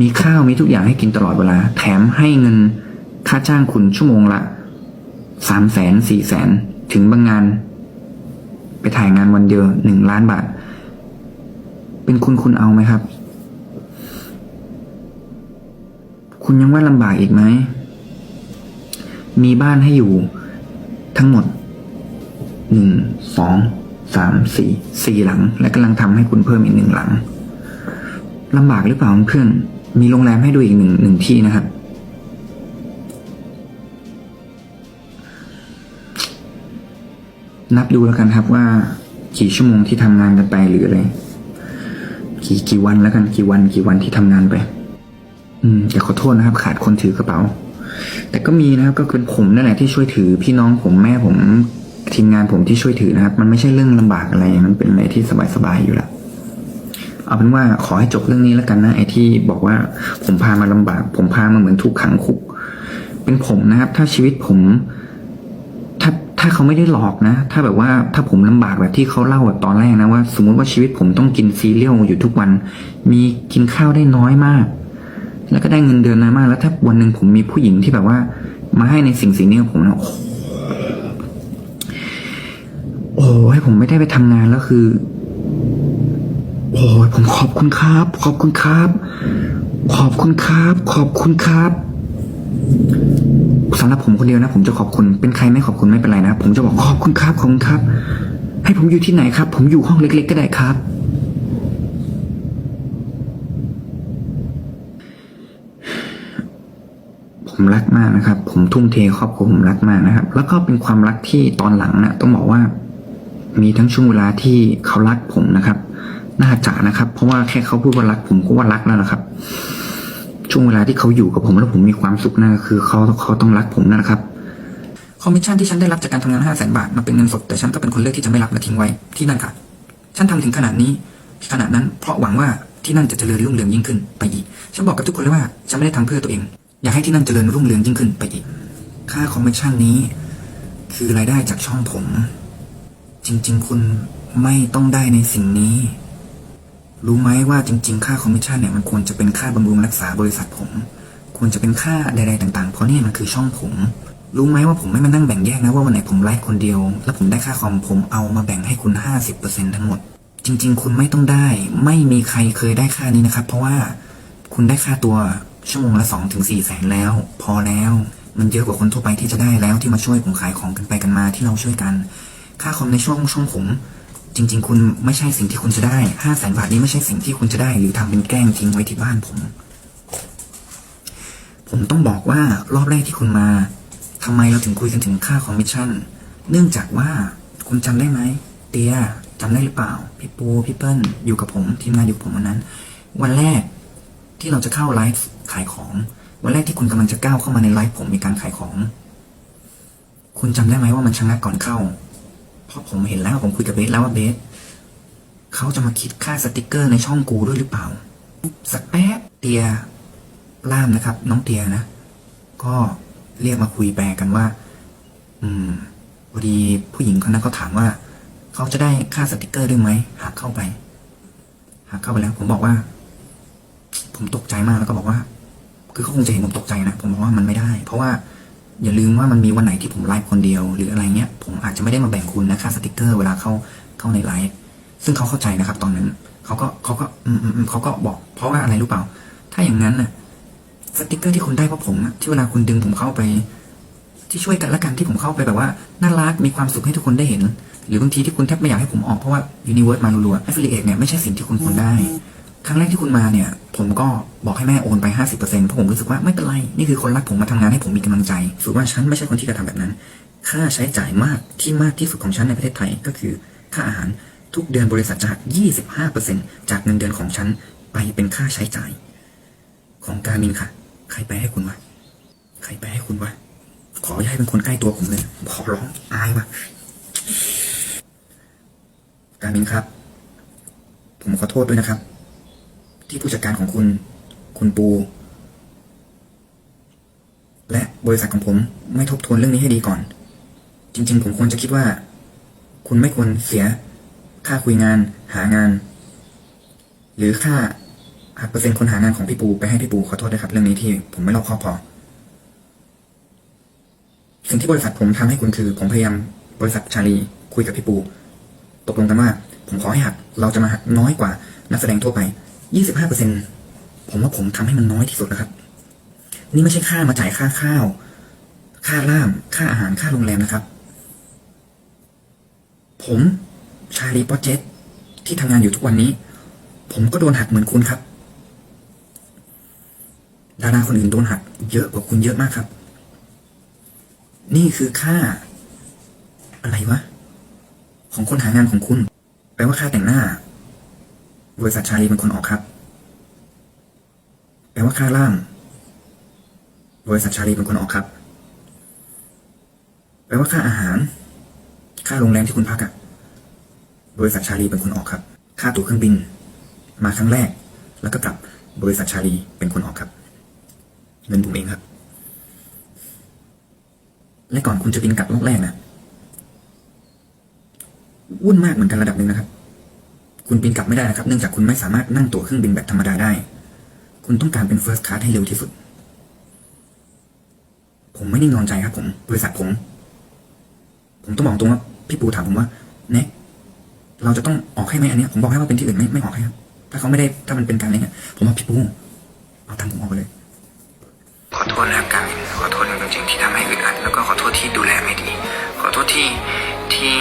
มีข้าวมีทุกอย่างให้กินตลอดเวลา แถมให้เงินค่าจ้างคุณชั่วโมงละสามแสนสี่แสนถึงบางงาน ไปถ่ายงานวันเดียวหนึ่งล้านบาท เป็นคุณคุณเอาไหมครับ คุณยังว่าลำบากอีกไหม มีบ้านให้อยู่ทั้งหมดหนึ่งสองสามสี่สี่หลัง และกำลังทำให้คุณเพิ่มอีกหนึ่งหลังลำบากหรือเปล่าเพื่อน มีโรงแรมให้ดูอีกหนึ่งหนึ่งที่นะครับ นับดูแล้วกันครับว่ากี่ชั่วโมงที่ทำงานกันไปหรืออะไรกี่กี่วันแล้วกันกี่วันกี่วันที่ทำงานไป อืมแต่ขอโทษนะครับ ขาดคนถือกระเป๋า แต่ก็มีนะครับ ก็เป็นผมนั่นแหละที่ช่วยถือ พี่น้องผมแม่ผมทีมงานผมที่ช่วยถือนะครับ มันไม่ใช่เรื่องลำบากอะไร มันเป็นอะไรที่สบายๆอยู่แล้ว เอาเป็นว่าขอให้จบเรื่องนี้แล้วกันนะไอ้ที่บอกว่าผมพามาลำบาก ผมพามาเหมือนถูกขังคุก เป็นผมนะครับ ถ้าชีวิตผม ถ้าถ้าเขาไม่ได้หลอกนะ ถ้าแบบว่าถ้าผมลำบากแบบที่เขาเล่าแบบตอนแรกนะว่า สมมุติว่าชีวิตผมต้องกินซีเรียลอยู่ทุกวัน มีกินข้าวได้น้อยมาก แล้วก็ได้เงินเดือนน้อยมาก แล้วถ้าวันหนึ่งผมมีผู้หญิงที่แบบว่า มาให้ในสิ่งสิ่งนี้กับผมนะโอ้โหให้ผมไม่ได้ไปทำงานแล้วคือ ผมขอบคุณครับ ขอบคุณครับ ขอบคุณครับ ขอบคุณครับสำหรับผมคนเดียวนะ ผมจะขอบคุณเป็นใครไม่ขอบคุณไม่เป็นไรนะ ผมจะบอกขอบคุณครับขอบคุณครับ ให้ผมอยู่ที่ไหนครับ ผมอยู่ห้องเล็ก ๆ ก็ได้ครับ ผมรักมากนะครับ ผมทุ่มเทครอบครัวผมรักมากนะครับ แล้วก็เป็นความรักที่ตอนหลังนะต้องบอกว่า มีทั้งช่วงเวลาที่เขารักผมนะครับ น่าจะนะครับ เพราะว่าแค่เขาพูดว่ารัก ผมก็ว่ารักแล้วนะครับ ช่วงเวลาที่เขาอยู่กับผมแล้วผมมีความสุขนั่นก็คือเขาเขาต้องรักผมนั่นนะครับคอมมิชชั่นที่ฉันได้รับจากการทำงานห้าแสนบาทมาเป็นเงินสดแต่ฉันก็เป็นคนเลือกที่จะไม่รับและทิ้งไว้ที่นั่นค่ะ ฉันทำถึงขนาดนี้ขนาดนั้นเพราะหวังว่าที่นั่นจะเจริญรุ่งเรืองยิ่งขึ้นไปอีก ฉันบอกกับทุกคนเลยว่าฉันไม่ได้ทำเพื่อตัวเอง อยากให้ที่นั่นเจริญรุ่งเรืองยิ่งขึ้นไปอีก ค่าคอมมิชชั่นนี้ คือรายได้จากช่องผม จริง ๆ คุณไม่ต้องได้ในสิ่งนี้ รู้ไหมว่าจริง ๆ ค่าคอมมิชชั่นเนี่ยมันควรจะเป็นค่าบำรุงรักษาบริษัทผม ควรจะเป็นค่าใดๆต่างๆ เพราะเนี่ยมันคือช่องผม รู้ไหมว่าผมไม่มานั่งแบ่งแยกนะว่าวันไหนผมไลฟ์คนเดียว แล้วผมได้ค่าคอมผมเอามาแบ่งให้คุณ 50%ทั้งหมด จริง ๆ คุณไม่ต้องได้ ไม่มีใครเคยได้ค่านี้นะครับ เพราะว่าคุณได้ค่าตัวชั่วโมงละ2ถึงแสนแล้ว พอแล้ว มันเยอะกว่าคนทั่วไปที่จะได้แล้วที่มาช่วยผมขายของกันไปกันมาที่เราช่วยกัน ค่าคอมในช่วงช่องผม จริง ๆ คุณไม่ใช่สิ่งที่คุณจะได้ห้าแสนบาทนี้ไม่ใช่สิ่งที่คุณจะได้ หรือทำเป็นแกล้งทิ้งไว้ที่บ้านผม ผมต้องบอกว่ารอบแรกที่คุณมาทำไมเราถึงคุยกันถึงค่าคอมมิชชั่น เนื่องจากว่าคุณจำได้ไหมเตียจำได้หรือเปล่า พี่ปูพี่เปิ้ลอยู่กับผมทีมงานอยู่ผมวันนั้น วันแรกที่เราจะเข้าไลฟ์ขายของ วันแรกที่คุณกำลังจะก้าวเข้ามาในไลฟ์ผมมีการขายของ คุณจำได้ไหมว่ามันชะงักก่อนเข้า ราะผมเห็นแล้วผมคุยกับเบสแล้วว่าเบสเขาจะมาคิดค่าสติกเกอร์ในช่องกูด้วยหรือเปล่า สักแป๊บเตียล่ามนะครับ น้องเตียนะ ก็เรียกมาคุยแปลกันว่า อืมพอดีผู้หญิงคนนั้นเขาถามว่า เขาจะได้ค่าสติกเกอร์ด้วยไหมหากเข้าไป หากเข้าไปแล้ว ผมบอกว่า ผมตกใจมากแล้วก็บอกว่า คือเขาคงจะเห็นผมตกใจนะผมบอกว่ามันไม่ได้ เพราะว่า อย่าลืมว่ามันมีวันไหนที่ผมไลฟ์คนเดียว หรืออะไรเงี้ย ผมอาจจะไม่ได้มาแบ่งคุณนะค่าสติกเกอร์เวลาเข้าเข้าในไลฟ์ซึ่งเขาเข้าใจนะครับ ตอนนั้นเขาก็เขาก็อืมอืมเขาก็บอก เพราะว่าอะไรรู้เปล่า ถ้าอย่างนั้นน่ะสติกเกอร์ที่คุณได้เพราะผมอะที่เวลาคุณดึงผมเข้าไป ที่ช่วยกันและกันที่ผมเข้าไปแบบว่าน่ารักมีความสุขให้ทุกคนได้เห็น หรือบางทีที่คุณแทบไม่อยากให้ผมออกเพราะว่ายูนิเวิร์สมารัวๆ a อ f ฟ i เ t e เนี่ยไม่ใช่สิ่งที่คุณควรได้ ครั้งแรกที่คุณมาเนี่ย ผมก็บอกให้แม่โอนไป 50%เพราะผมรู้สึกว่าไม่เป็นไร นี่คือคนรักผมมาทำงานให้ผมมีกำลังใจสุดว่าฉันไม่ใช่คนที่จะทำแบบนั้น ค่าใช้จ่ายมากที่มากที่สุดของฉันในประเทศไทยก็คือค่าอาหารทุกเดือนบริษัทจะหัก25%จากเงินเดือนของฉันไปเป็นค่าใช้จ่าย ของการมินค่ะ ใครแปให้คุณวะใครแปให้คุณวะขออย่าให้เป็นคนใกล้ตัวผมเลยขอร้องอายว่ะการมินครับ ผมขอโทษด้วยนะครับ ที่ผู้จัดการของคุณ คุณปู และบริษัทของผมไม่ทบทวนเรื่องนี้ให้ดีก่อน จริง ๆ ผมควรจะคิดว่า คุณไม่ควรเสีย ค่าคุยงาน หางาน หรือค่าหักเปอร์เซ็นต์คนหางานของพี่ปูไปให้พี่ปูขอโทษด้วยครับ เรื่องนี้ที่ผมไม่รอบคอบพอ สิ่งที่บริษัทผมทำให้คุณคือ ผมพยายามบริษัทชาลีคุยกับพี่ปู ตกลงกันว่า ผมขอให้หักเราจะมาหักน้อยกว่านักแสดงทั่วไป 25เปอร์เซ็นผมว่าผมทำให้มันน้อยที่สุดนะครับ นี่ไม่ใช่ค่ามาจ่ายค่าข้าว ค่าล่าม ค่าอาหาร ค่าโรงแรมนะครับ ผมชาลีปอเจตที่ทำงานอยู่ทุกวันนี้ ผมก็โดนหักเหมือนคุณครับ ดาราคนอื่นโดนหัก เยอะกว่าคุณเยอะมากครับ นี่คือค่า อะไรวะ ของคนหางานของคุณ แปลว่าค่าแต่งหน้า บริษัทชาลีเป็นคนออกครับ แปลว่าค่าล่ามบริษัทชาลีเป็นคนออกครับ แปลว่าค่าอาหาร ค่าโรงแรมที่คุณพักอะบริษัทชาลีเป็นคนออกครับ ค่าตั๋วเครื่องบิน มาครั้งแรก แล้วก็กลับบริษัทชาลีเป็นคนออกครับ เงินผมเองครับ และก่อนคุณจะบินกลับรอบแรกนะวุ่นมากเหมือนกันระดับหนึ่งนะครับ คุณบินกลับไม่ได้นะครับ เนื่องจากคุณไม่สามารถนั่งตั๋วเครื่องบินแบบธรรมดาได้ คุณต้องการเป็น first class ให้เร็วที่สุด ผมไม่ได้นอนใจครับผม บริษัทผม ผมต้องบอกตรงว่าพี่ปูถามผมว่าเน็เราจะต้องออกให้ไหมอันเนี้ยผมบอกให้ว่าเป็นที่อื่นไม่ไม่ออกให้ครับถ้าเขาไม่ได้ถ้ามันเป็นการอะไรเงี้ยผมว่าพี่ปูเอาทำผมออกไปเลยขอโทษนะครับการขอโทษจริงๆที่ทำให้อึดอัดแล้วก็ขอโทษที่ดูแลไม่ดี ขอโทษที่ที่